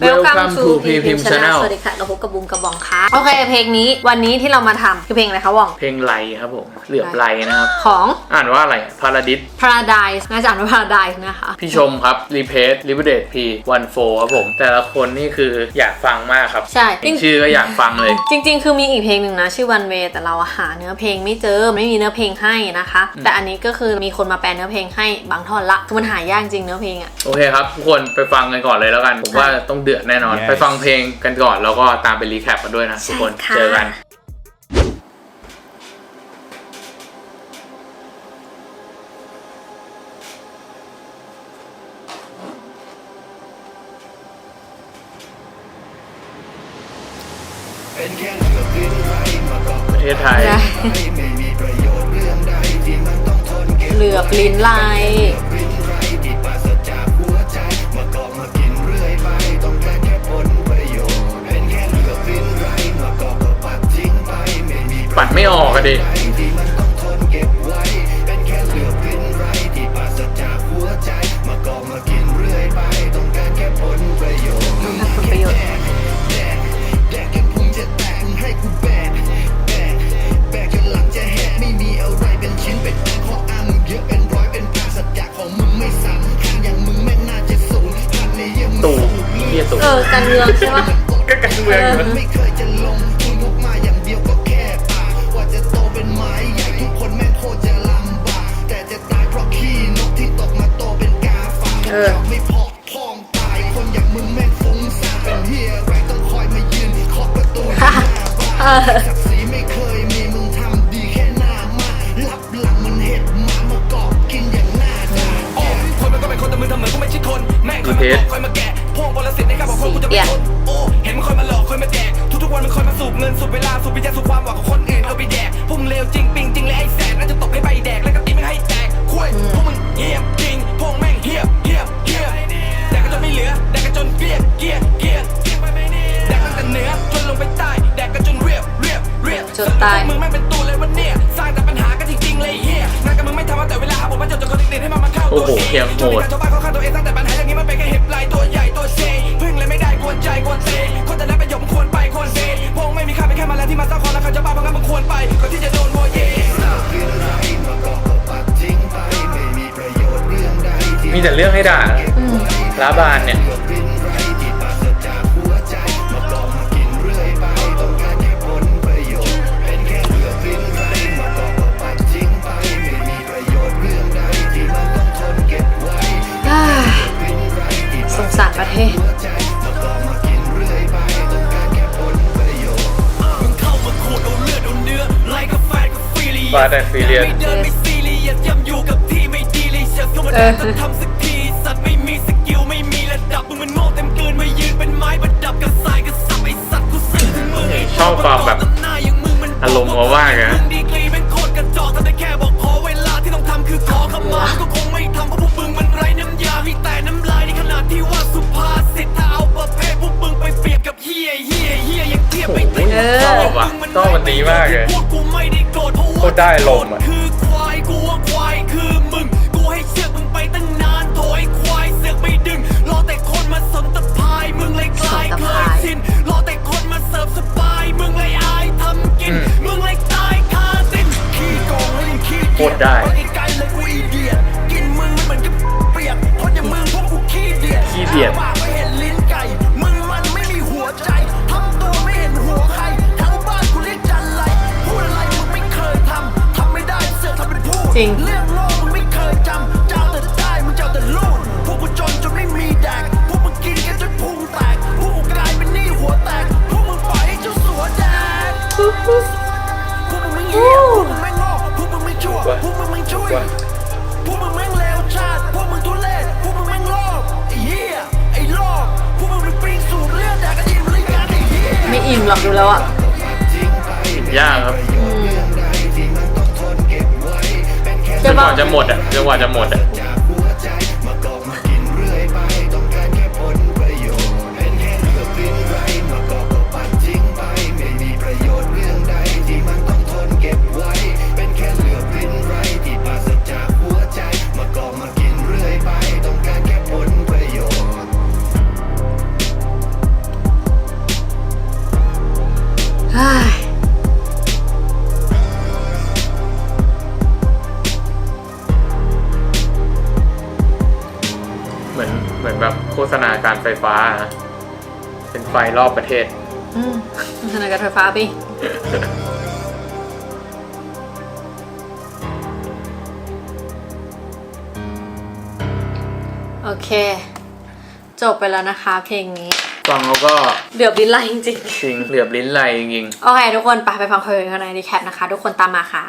Welcome to P P Pim Channel Channel สวัสดีค่ะเราพบกับบุมกับวองค่ะ โอเคเพลงนี้วันนี้ที่เรามาทำคือเพลงอะไรคะวองเพลงไลครับผมเหลือบไลนะครับ ของอ่านว่าอะไรพาราดิส Paradise น่าจะอ่านว่า Paradise นะคะ พี่ชมครับรีเพสลิเบเดตพีวันโฟครับผม แต่ละคนนี่คืออยากฟังมากครับ ใช่เห็นชื่อก็อยากฟังเลย จริง ๆ คือมีอีกเพลงหนึ่งนะ ชื่อ One Way แต่เราหาเนื้อเพลงไม่เจอไม่มีเนื้อเพลงให้นะคะ แต่อันนี้ก็คือมีคนมาแปลเนื้อเพลงให้บางท่อนละคือมันหายากจริงเนื้อเพลงอะโอเคครับทุกคนไปฟังกันก่อนเลยแล้วกันผมว่าต้องเดือดแน่นอน Yes ไปฟังเพลงกันก่อนแล้วก็ตามไปรีแคปกันด้วยนะทุกคนใช่ค่ะ เจอกัน ประเทศไทยเหลือบลิ้นลาย ดไม่ออกอะดิผลประโยชน์ตู่เฮียตู่เออการเมืองใช่ปะก็กันเมือง เออคนมันก็เป็นคนแต่มึงทำเหมือนกูไม่ใช่คน แม่งคอยมาบอกคอยมาแกะพวกบอลสิทธิ์ในการบอกคนกูจะเป็นคนโอ้เห็นมันคอยมาหลอกคอยมาแจกทุกๆวันมันคอยมาสูบเงินสูบเวลาสูบวิญญาณสูบความหวังของคนอื่นเอาไปแดกพวกมึงเลวจริงปิงจริงและไอ้แสนน่าจะตบให้ใบแดกแล้วก็ตีไม่ให้แตกคุยพวกมึงเหี้ยจ ตาย มึงแม่งเป็นตัวเลยวันเนี่ยสร้างแต่ปัญหากันจริงๆเลยเฮียนั่นก็มึงไม่ทำมาแต่เวลาหาผมมาจนจนคนติดให้มันมาเข้าโอ้ตัวโหเองเพียงโหดชาวบ้านเขาฆ่าตัวเองสร้างแต่ปัญหาอย่างนี้มันเป็นแค่เห็บลายตัวใหญ่ตัวเซพึ่งเลยไม่ได้กวนใจกวนเซคนแต่ละประโยคมึงควรไปควรเซพงไม่มีค่าเป็นแค่มาแล้วที่มาสร้างคนแล้วเขาจะบ้าเพราะงั้นมึงควรไปก่อนที่จะโดนโมเยมีแต่เรื่องให้ด่าร้าบานเนี่ย กับฟรีเลีย Fast and Furious ไม่เดินไม่ซีเรียสย่ำอยู่กับที่ไม่ดีเลยเชียร์เข้ามาเอได้อก็ทำสักทีสัตว์ไม่มีสกิลไม่มีระดับมึงมันโง่เต็มเกินมายืนเป็นไม้ประดับกับสายกับสับไอสัตว์กูสื่อถึงมึงชอบความแบบอย่างมึงมันอารมณ์ว่าไงดีกรีเป็นโคตรกระจอกทำได้แค่บอกขอเวลาที่ต้องทำคือขอขมาก็คงไม่ทำเพราะพวกมึงมันไรน้ำยามีแต่น้ำลายในขนาดที่ว่าสุภาษิตถ้าเอาประเภทพวกมึงไปเปรียบกับเฮียเฮียเฮียยังเทียบไม่ติดเออชอบว่ะชอบวันนี้มากเลย ตรได้ลมณ์อะคือควายกูว่าควายคือมึงกูให้เชือกมึงไปตั้งนานโถอยควายเสือกไม่ดึงรอแต่คนมาสนตะพายมึงเลยกลายสนตะเคพายยชินรอแต่คนมาเสิร์ฟสปายมึงเลยอายทำกินอืมมึงเลยตายคาสิ้นขี้โกงและยังขี้โคตรได้ไปไกล จริง เรื่องโลกมึงไม่เคยจำเจ้าแต่ได้มึงเจ้าแต่ลูดพวกกูจนจนไม่มีแดกพวกมึงกินกันจนพุงแตกพวกกูกลายเป็นหนี้หัวแตกพวกมึงปล่อยให้เจ้าสัวแดกพวกมึงไม่เหี้ยพวกมึงไม่งอกพวกมึงไม่ชั่วพวกมึงไม่ช่วยพวกมึงแม่งเลวชาติพวกมึงทุเรศพวกมึงแม่งโลภไอ้เหี้ยไอ้โลภพวกมึงเป็นปิงสูบเลือดแดกกันอิ่มหรือยังไอ้เหี้ยไม่อิ่มหรอกดูแล้วอะ ยากครับใช่ จนกว่าจะหมดอะจนกว่าจะหมดอะ แบบโฆษณาการไฟฟ้านะเป็นไฟรอบประเทศ อืมธนาคารไฟฟ้าพี่โอเค จบไปแล้วนะคะ เพลงนี้ฟังแล้วก็เดือบลิ้นไหลจริงจริงเหลือบลิ้นไหลจริงๆ โอเค ทุกคนไปไปฟังเพลงกันในรีแคปนะคะ ทุกคนตามมาค่ะ